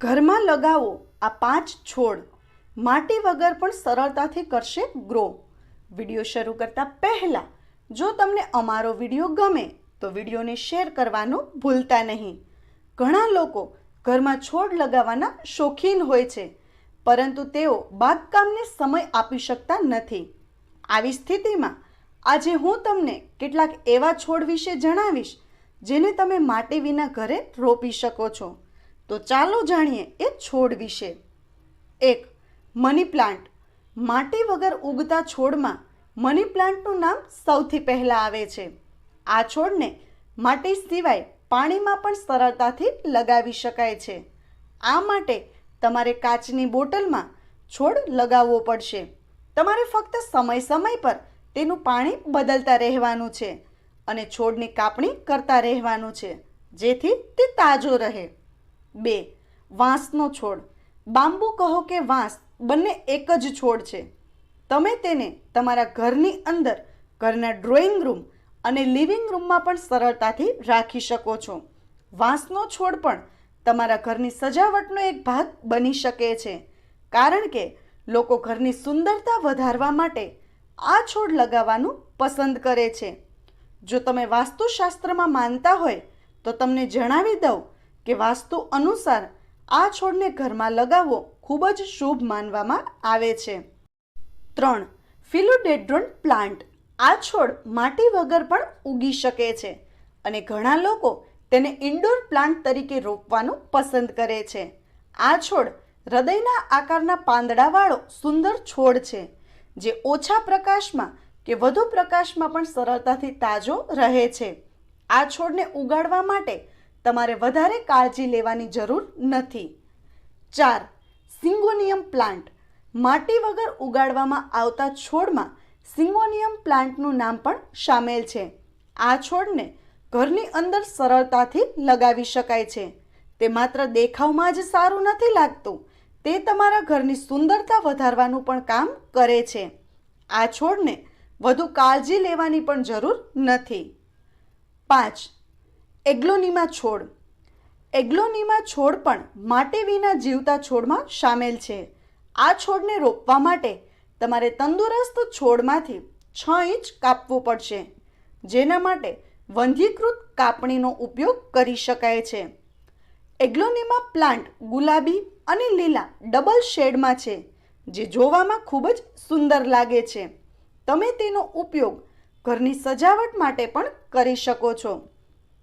ઘરમાં લગાવો આ પાંચ છોડ. માટી વગર પણ સરળતાથી કરશે ગ્રો વીડિયો શરૂ કરતાં પહેલાં, જો તમને અમારો વીડિયો ગમે, તો વિડીયોને શેર કરવાનું ભૂલતા નહીં. ઘણા લોકો ઘરમાં છોડ લગાવવાના શોખીન હોય છે, પરંતુ તેઓ બાગકામને સમય આપી શકતા નથી. આવી સ્થિતિમાં, આજે હું તમને કેટલાક એવા છોડ વિશે જણાવીશ, જેને તમે માટી વિના ઘરે રોપી શકો છો. તો ચાલો જાણીએ એ છોડ વિશે. એક, મની પ્લાન્ટ. માટી વગર ઉગતા છોડમાં મની પ્લાન્ટનું નામ સૌથી પહેલાં આવે છે. આ છોડને માટી સિવાય પાણીમાં પણ સરળતાથી લગાવી શકાય છે. આ માટે તમારે કાચની બોટલમાં છોડ લગાવવો પડશે. તમારે ફક્ત સમય સમય પર તેનું પાણી બદલતા રહેવાનું છે અને છોડની કાપણી કરતા રહેવાનું છે, જેથી તે તાજો રહે. બે, વાંસનો છોડ. બાંબુ કહો કે વાંસ, બંને એક જ છોડ છે. તમે તેને તમારા ઘરની અંદર, ઘરના ડ્રોઈંગ રૂમ અને લિવિંગ રૂમમાં પણ સરળતાથી રાખી શકો છો. વાંસનો છોડ પણ તમારા ઘરની સજાવટનો એક ભાગ બની શકે છે. કારણ કે લોકો ઘરની સુંદરતા વધારવા માટે આ છોડ લગાવવાનું પસંદ કરે છે. જો તમે વાસ્તુશાસ્ત્રમાં માનતા હોય, તો તમને જણાવી દઉં કે વાસ્તુ અનુસાર આ છોડને ઘરમાં લગાવવો ખૂબ જ શુભ માનવામાં આવે છે. ત્રણ ફિલોડેડ્રોન પ્લાન્ટ. આ છોડ માટી વગર પણ ઉગી શકે છે અને ઘણા લોકો તેને ઇન્ડોર પ્લાન્ટ તરીકે રોપવાનું પસંદ કરે છે. આ છોડ હૃદયના આકારના પાંદડાવાળો સુંદર છોડ છે, જે ઓછા પ્રકાશમાં કે વધુ પ્રકાશમાં પણ સરળતાથી તાજો રહે છે. આ છોડને ઉગાડવા માટે તમારે વધારે કાળજી લેવાની જરૂર નથી. ચાર, સિંગોનિયમ પ્લાન્ટ. માટી વગર ઉગાડવામાં આવતા છોડમાં સિંગોનિયમ પ્લાન્ટનું નામ પણ સામેલ છે. આ છોડને ઘરની અંદર સરળતાથી લગાવી શકાય છે. તે માત્ર દેખાવમાં જ સારું નથી લાગતું. તે તમારા ઘરની સુંદરતા વધારવાનું પણ કામ કરે છે. આ છોડને વધુ કાળજી લેવાની પણ જરૂર નથી. પાંચ એગ્લોનીમા છોડ. એગ્લોનીમા છોડ પણ માટે વિના જીવતા છોડમાં સામેલ છે. આ છોડને રોપવા માટે તમારે તંદુરસ્ત છોડમાંથી છ ઇંચ કાપવું પડશે, જેના માટે વંધ્યીકૃત કાપણીનો ઉપયોગ કરી શકાય છે. એગ્લોનીમા પ્લાન્ટ ગુલાબી અને લીલા ડબલ શેડમાં છે, જે જોવામાં ખૂબ જ સુંદર લાગે છે. તમે તેનો ઉપયોગ ઘરની સજાવટ માટે પણ કરી શકો છો.